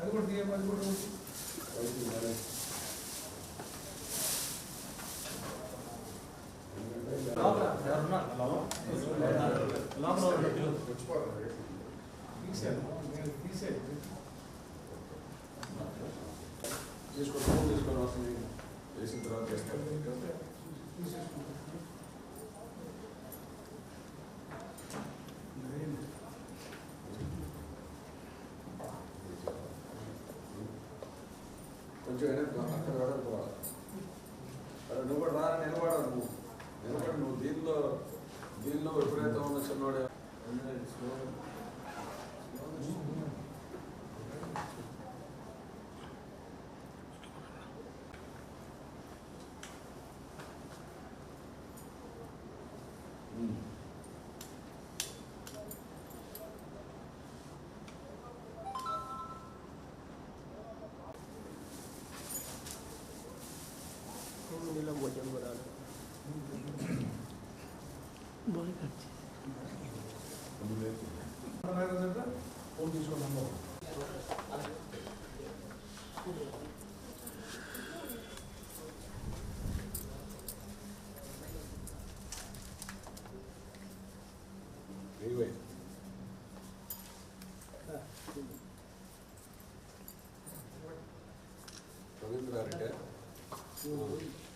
అది కూడా తీయమ్మా, అది కూడా తీసుకో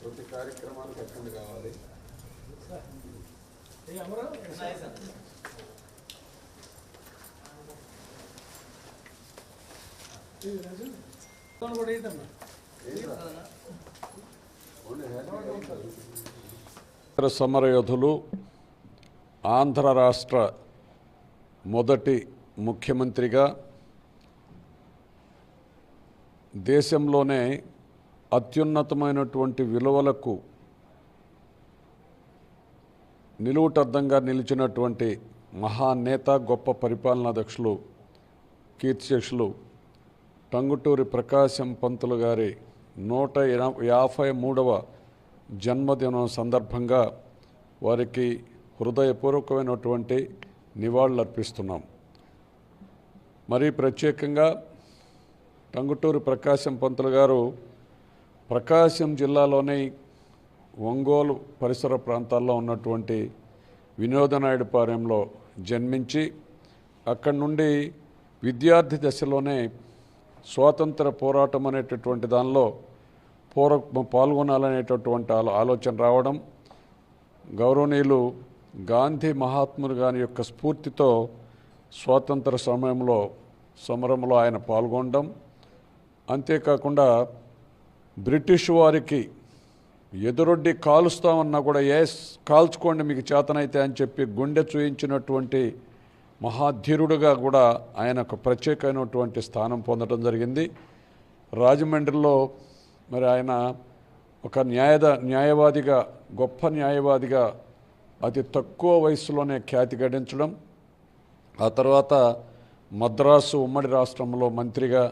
ప్రతి కార్యక్రమానికి ఎక్కడ కావాలి. కూడా సమరయోధులు ఆంధ్ర రాష్ట్ర మొదటి ముఖ్యమంత్రిగా దేశంలోనే అత్యున్నతమైనటువంటి విలువలకు నిలువుటద్దంగా నిలిచినటువంటి మహానేత గొప్ప పరిపాలనాధ్యక్షులు కీర్తిశేషులు టంగుటూరి ప్రకాశం పంతులు గారి నూట యాభై మూడవ జన్మదినం సందర్భంగా వారికి హృదయపూర్వకమైనటువంటి నివాళులర్పిస్తున్నాం. మరీ ప్రత్యేకంగా టంగుటూరి ప్రకాశం పంతులు గారు ప్రకాశం జిల్లాలోని ఒంగోలు పరిసర ప్రాంతాల్లో ఉన్నటువంటి వినోదనాయుడుపాలెంలో జన్మించి అక్కడి నుండి విద్యార్థి దశలోనే స్వాతంత్ర పోరాటం అనేటటువంటి దానిలో పోర పాల్గొనాలనేటటువంటి ఆలోచన రావడం గౌరవనీయులు గాంధీ మహాత్ములు గారి యొక్క స్ఫూర్తితో స్వాతంత్ర సమయంలో సమరంలో ఆయన పాల్గొనడం. అంతేకాకుండా బ్రిటిష్ వారికి ఎదురొడ్డి కాలుస్తామన్నా కూడా ఎస్ కాల్చుకోండి మీకు చేతనైతే అని చెప్పి గుండె చూయించినటువంటి మహాధీరుడుగా కూడా ఆయన ఒక ప్రత్యేకమైనటువంటి స్థానం పొందడం జరిగింది. రాజమండ్రిలో మరి ఆయన ఒక న్యాయద న్యాయవాదిగా గొప్ప న్యాయవాదిగా అతి తక్కువ వయసులోనే ఖ్యాతి గడించడం. ఆ తర్వాత మద్రాసు ఉమ్మడి రాష్ట్రంలో మంత్రిగా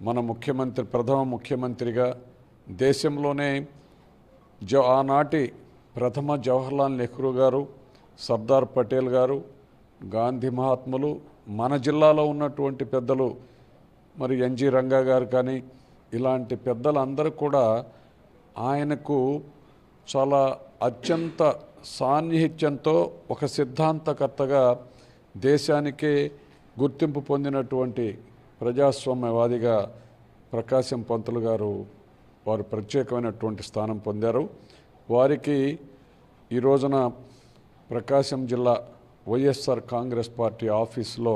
మన ముఖ్యమంత్రి ప్రథమ ముఖ్యమంత్రిగా దేశంలోనే జ ఆనాటి ప్రథమ జవహర్లాల్ నెహ్రూ గారు సర్దార్ పటేల్ గారు గాంధీ మహాత్ములు మన జిల్లాలో ఉన్నటువంటి పెద్దలు మరి ఎన్జి రంగా గారు కానీ ఇలాంటి పెద్దలందరూ కూడా ఆయనకు చాలా అత్యంత సాన్నిహిత్యంతో ఒక సిద్ధాంతకర్తగా దేశానికే గుర్తింపు పొందినటువంటి ప్రజాస్వామ్యవాదిగా ప్రకాశం పంతులు గారు వారు ప్రత్యేకమైనటువంటి స్థానం పొందారు. వారికి ఈ రోజున ప్రకాశం జిల్లా వైఎస్ఆర్ కాంగ్రెస్ పార్టీ ఆఫీసులో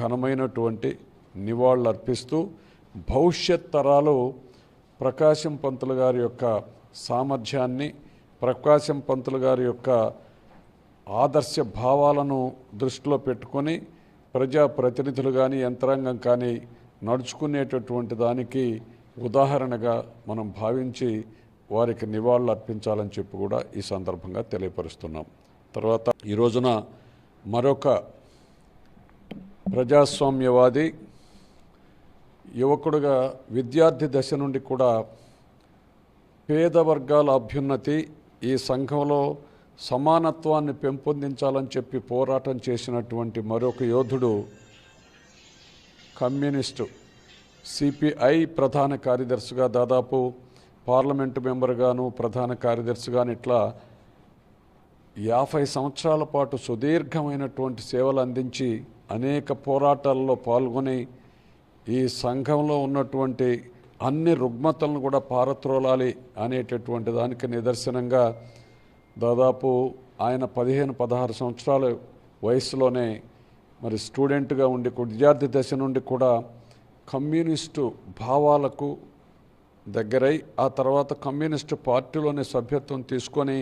ఘనమైనటువంటి నివాళులు అర్పిస్తూ భవిష్యత్ తరాలు ప్రకాశం పంతులు గారి యొక్క సామర్థ్యాన్ని ప్రకాశం పంతులు గారి యొక్క ఆదర్శ భావాలను దృష్టిలో పెట్టుకొని ప్రజాప్రతినిధులు కానీ యంత్రాంగం కానీ నడుచుకునేటటువంటి దానికి ఉదాహరణగా మనం భావించి వారికి నివాళులు అర్పించాలని చెప్పి కూడా ఈ సందర్భంగా తెలియపరుస్తున్నాం. తర్వాత ఈ రోజున మరొక ప్రజాస్వామ్యవాది యువకుడుగా విద్యార్థి దశ నుండి కూడా పేద వర్గాల అభ్యున్నతి ఈ సంఘంలో సమానత్వాన్ని పెంపొందించాలని చెప్పి పోరాటం చేసినటువంటి మరొక యోధుడు కమ్యూనిస్టు. సిపిఐ ప్రధాన కార్యదర్శిగా దాదాపు పార్లమెంటు మెంబర్గాను ప్రధాన కార్యదర్శిగాను ఇట్లా యాభై సంవత్సరాల పాటు సుదీర్ఘమైనటువంటి సేవలు అందించి అనేక పోరాటాల్లో పాల్గొని ఈ సంఘంలో ఉన్నటువంటి అన్ని రుగ్మతలను కూడా పారత్రోలాలి అనేటటువంటి దానికి నిదర్శనంగా దాదాపు ఆయన పదిహేను పదహారు సంవత్సరాల వయసులోనే మరి స్టూడెంట్గా ఉండి విద్యార్థి దశ నుండి కూడా కమ్యూనిస్టు భావాలకు దగ్గరై ఆ తర్వాత కమ్యూనిస్టు పార్టీలోని సభ్యత్వం తీసుకొని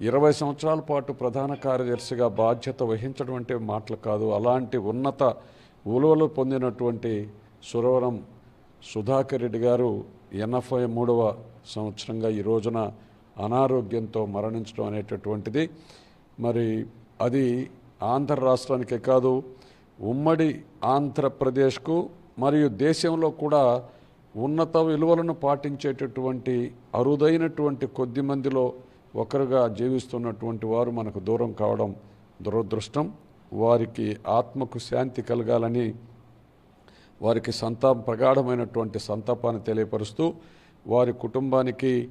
ఇరవై సంవత్సరాల పాటు ప్రధాన కార్యదర్శిగా బాధ్యత వహించడం అంటే మాటలు కాదు. అలాంటి ఉన్నత ఉలువలు పొందినటువంటి సురవరం సుధాకర్ రెడ్డి గారు ఎనభై మూడవ సంవత్సరంగా ఈ రోజున అనారోగ్యంతో మరణించడం అనేటటువంటిది. మరి అది ఆంధ్ర రాష్ట్రానికే కాదు ఉమ్మడి ఆంధ్రప్రదేశ్కు మరియు దేశంలో కూడా ఉన్నత విలువలను పాటించేటటువంటి అరుదైనటువంటి కొద్ది మందిలో ఒకరుగా జీవిస్తున్నటువంటి వారు మనకు దూరం కావడం దురదృష్టం. వారికి ఆత్మకు శాంతి కలగాలని వారికి సంతాప ప్రగాఢమైనటువంటి సంతాపాన్ని తెలియపరుస్తూ వారి కుటుంబానికి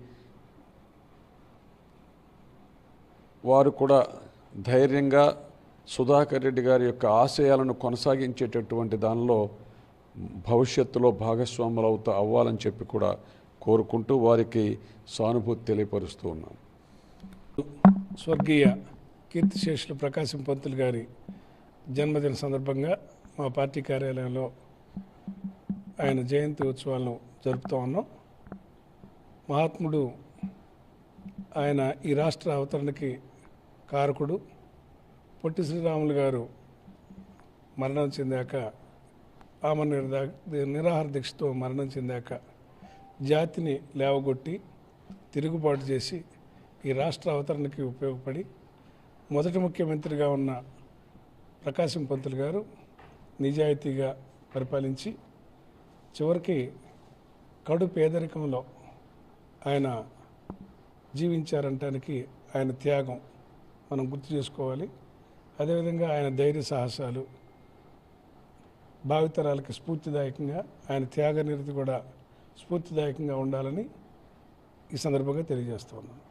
వారు కూడా ధైర్యంగా సుధాకర్ రెడ్డి గారి యొక్క ఆశయాలను కొనసాగించేటటువంటి దానిలో భవిష్యత్తులో భాగస్వాములు అవుతా అవ్వాలని చెప్పి కూడా కోరుకుంటూ వారికి సానుభూతి తెలియపరుస్తూ ఉన్నాం. స్వర్గీయ కీర్తిశేషులు ప్రకాశం పంతులు గారి జన్మదిన సందర్భంగా మా పార్టీ కార్యాలయంలో ఆయన జయంతి ఉత్సవాలను జరుపుతూ ఉన్నాం. మహాత్ముడు ఆయన ఈ రాష్ట్ర అవతరణకి కారకుడు. పొట్టి శ్రీరాములు గారు మరణం చెందాక ఆమె నిర్దా నిరాహార దీక్షతో మరణం చెందాక జాతిని లేవగొట్టి తిరుగుబాటు చేసి ఈ రాష్ట్ర అవతరణకి ఉపయోగపడి మొదటి ముఖ్యమంత్రిగా ఉన్న ప్రకాశం పంతులు గారు నిజాయితీగా పరిపాలించి చివరికి కడు పేదరికంలో ఆయన జీవించారంటానికి ఆయన త్యాగం మనం గుర్తు చేసుకోవాలి. అదేవిధంగా ఆయన ధైర్య సాహసాలు భావితరాలకి స్ఫూర్తిదాయకంగా ఆయన త్యాగ నిరతి కూడా స్ఫూర్తిదాయకంగా ఉండాలని ఈ సందర్భంగా తెలియజేస్తూ ఉన్నాను.